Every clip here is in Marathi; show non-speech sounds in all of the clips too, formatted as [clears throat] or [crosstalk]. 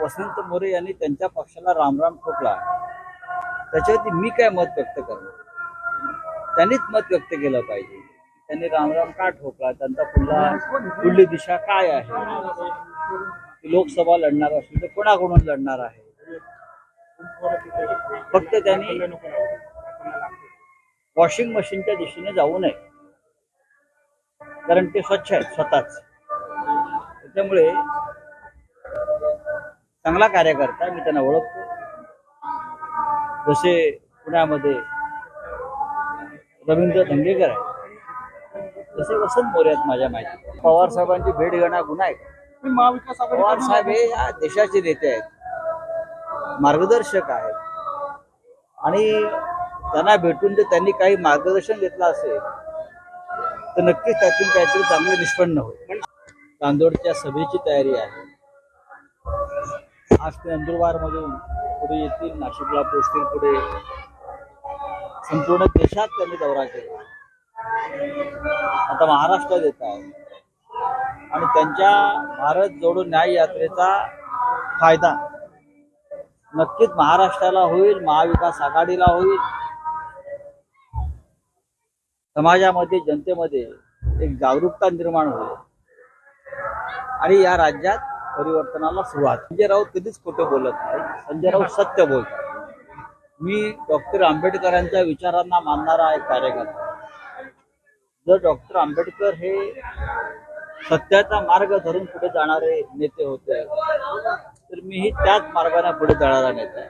वसंत मोरे यांनी त्यांच्या पक्षाला रामराम ठोकला. त्याच्यावरती मी काय मत व्यक्त करणार? त्यांनीच मत व्यक्त केलं पाहिजे. त्यांनी रामराम का ठोकला? त्यांचा पुढला पुढली दिशा काय आहे? लोकसभा लढणार असेल तर कोणाकडून लढणार आहे? फक्त त्यांनी वॉशिंग मशीनच्या दिशेने जाऊ नये. कारण ते स्वच्छ आहेत स्वतःच. त्याच्यामुळे चांगला कार्यकर्ता मी त्यांना ओळखतो. जसे पुण्यामध्ये रवींद्र धंगेकर आहे तसे वसंत मोरे आहेत माझ्या माहिती. पवार साहेबांची भेट घेणं गुन्हा आहे? महाविकास पवार साहेब हे या देशाचे नेते आहेत मार्गदर्शक आहेत. आणि त्यांना भेटून जर त्यांनी काही मार्गदर्शन घेतलं असेल तर नक्कीच त्यातून काहीतरी चांगलं निष्पन्न होईल. तांदोडच्या सभेची तयारी आहे. आज ते नंदुरबार मधून पुढे येतील नाशिकला पोचतील पुढे. संपूर्ण देशात त्यांनी दौरा केला. आता महाराष्ट्रात येत आहे. आणि त्यांच्या भारत जोडो न्याय यात्रेचा फायदा नक्कीच महाराष्ट्राला होईल महाविकास आघाडीला होईल. समाजामध्ये जनतेमध्ये एक जागरूकता निर्माण होईल. आणि या राज्यात परिवर्तनाला सुरुवात. संजय राऊत कधीच खोटं बोलत नाही. संजय राऊत सत्य बोलतात मी डॉक्टर आंबेडकरांच्या विचारांना मानणारा एक कार्यकर्ता. जर डॉक्टर आंबेडकर हे सत्याचा मार्ग धरून पुढे जाणारे नेते होते तर मीही त्याच मार्गाने पुढे जाणारा नेता आहे.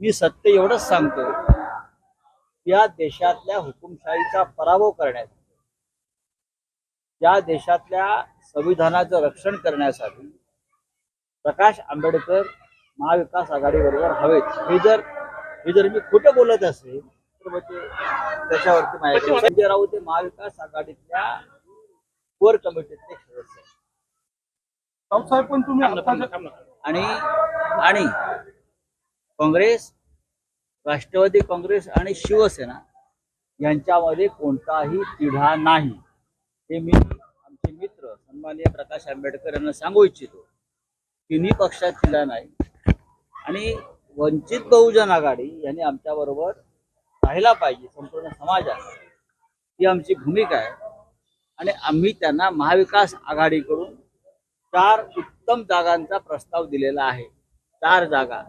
मी सत्य एवढंच सांगतो या देशातल्या हुकुमशाहीचा पराभव करण्यासाठी या देशातल्या संविधानाचं रक्षण करण्यासाठी प्रकाश आंबेडकर महाविकास आघाडीबरोबर हवेत. हे जर हे जर मी खोटं बोलत असेल तर मग ते त्याच्यावरती माझ्याकडे संजय राऊत हे महाविकास आघाडीतल्या कोर कमिटीतले सदस्य पण तुम्ही आणि आणि काँग्रेस राष्ट्रवादी काँग्रेस आणि शिवसेना यांच्यामध्ये कोणताही तिढा नाही. हे मी आमचे मित्र सन्माननीय प्रकाश आंबेडकर यांना सांगू इच्छितो. तिन्ही पक्षात तिढा नाही. आणि वंचित बहुजन आघाडी यांनी आमच्याबरोबर राहिला पाहिजे संपूर्ण समाजात. ही आमची भूमिका आहे. आणि आम्ही त्यांना महाविकास आघाडीकडून चार उत्तम जागांचा प्रस्ताव दिलेला आहे. चार जागा.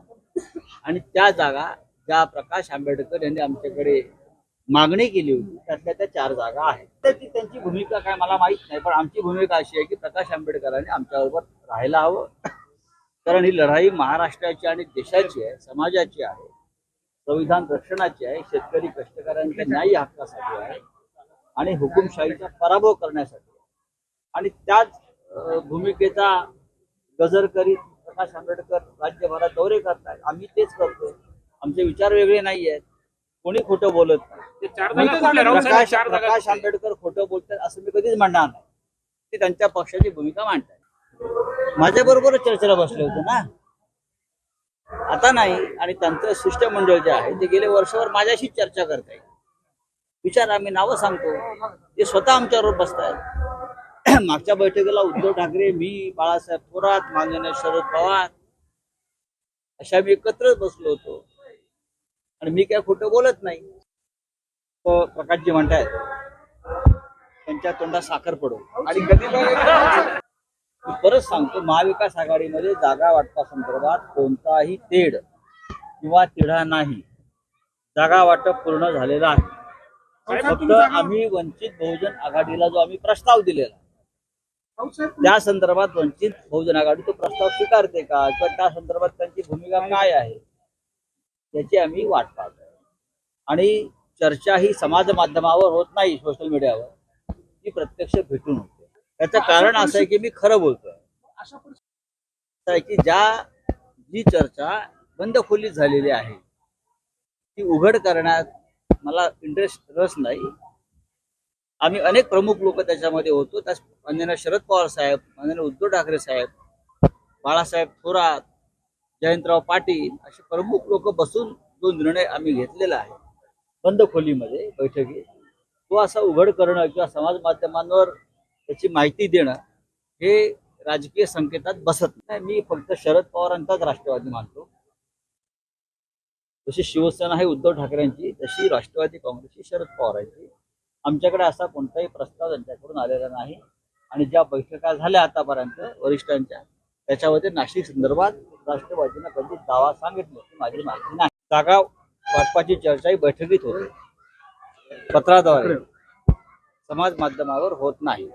आणि त्या जागा ज्या प्रकाश आंबेडकर यांनी आमच्याकडे मागणी केली होती त्यातल्या त्या चार जागा आहेत. तर ती त्यांची भूमिका काय मला माहीत नाही पण आमची भूमिका अशी आहे की प्रकाश आंबेडकरांनी आमच्याबरोबर राहायला हवं. कारण ही लढाई महाराष्ट्राची आणि देशाची आहे समाजाची आहे संविधान रक्षणाची आहे शेतकरी कष्टकऱ्यांच्या न्याय्य हक्कासाठी आहे आणि हुकुमशाहीचा पराभव करण्यासाठी. आणि त्याच भूमिकेचा गजर करीत प्रकाश आंबेडकर राज्यभरात दौरे करतायत. आम्ही तेच करतोय. आमचे विचार वेगळे नाही आहेत कोणी खोटं बोलत नाही. प्रकाश? आंबेडकर खोटं बोलतात असं मी कधीच म्हणणार नाही. ते त्यांच्या पक्षाची भूमिका मांडतात माझ्या बरोबरच चर्चेला बसले होते ना. आता नाही आणि त्यांचं शिष्टमंडळ जे आहे ते गेले वर्षभर माझ्याशीच चर्चा करत आहे. विचार आम्ही नावं सांगतो. ते स्वतः आमच्यावर बसतायत. [clears throat] मागच्या बैठकीला उद्धव ठाकरे मी बाळासाहेब थोरात माननीय शरद पवार अशा मी एकत्रच बसलो होतो. आणि मी काय खोटं बोलत नाही. प्रकाशजी म्हणतायत त्यांच्या तोंडात साखर पडो. आणि कधी परत सांगतो महाविकास आघाडीमध्ये जागा वाटपा संदर्भात कोणताही तेढ किंवा तिढा नाही. जागा वाटप पूर्ण झालेलं आहे. फक्त आम्ही वंचित बहुजन आघाडीला जो आम्ही प्रस्ताव दिलेला त्या संदर्भात वंचित बहुजन आघाडी तो प्रस्ताव स्वीकारते का? किंवा त्या संदर्भात त्यांची भूमिका काय आहे? याची आम्ही वाट पाहतोय आणि चर्चा ही समाज माध्यमावर होत नाही सोशल मीडियावर. ती प्रत्यक्ष भेटून होते. त्याचं कारण असं आहे की मी खरं बोलतोय. की ज्या जी चर्चा बंद खोलीत झालेली आहे ती उघड करण्यात मला इंटरेस्ट रस नाही. आम्ही अनेक प्रमुख लोक त्याच्यामध्ये होतो. त्यास माननीय शरद पवार साहेब माननीय उद्धव ठाकरे साहेब बाळासाहेब थोरात जयंतराव पाटील असे प्रमुख लोक बसून जो निर्णय आम्ही घेतलेला आहे बंद खोलीमध्ये बैठकीत तो असा उघड करणं किंवा समाज माध्यमांवर त्याची माहिती देणं हे राजकीय संकेतात बसत नाही. मी फक्त शरद पवारांचाच राष्ट्रवादी मानतो. जशी शिवसेना आहे उद्धव ठाकरेंची तशी राष्ट्रवादी काँग्रेसची शरद पवारांची आमच्याकडे असा कोणताही प्रस्ताव त्यांच्याकडून आलेला नाही. आणि ज्या बैठका झाल्या आतापर्यंत वरिष्ठांच्या त्याच्यामध्ये नाशिक संदर्भात राष्ट्रवादीनं कधी दावा सांगितलं की माझी माहिती नाही. जागा वाटपाची चर्चा ही बैठकीत होते. पत्राद्वारे समाज माध्यमावर होत नाही.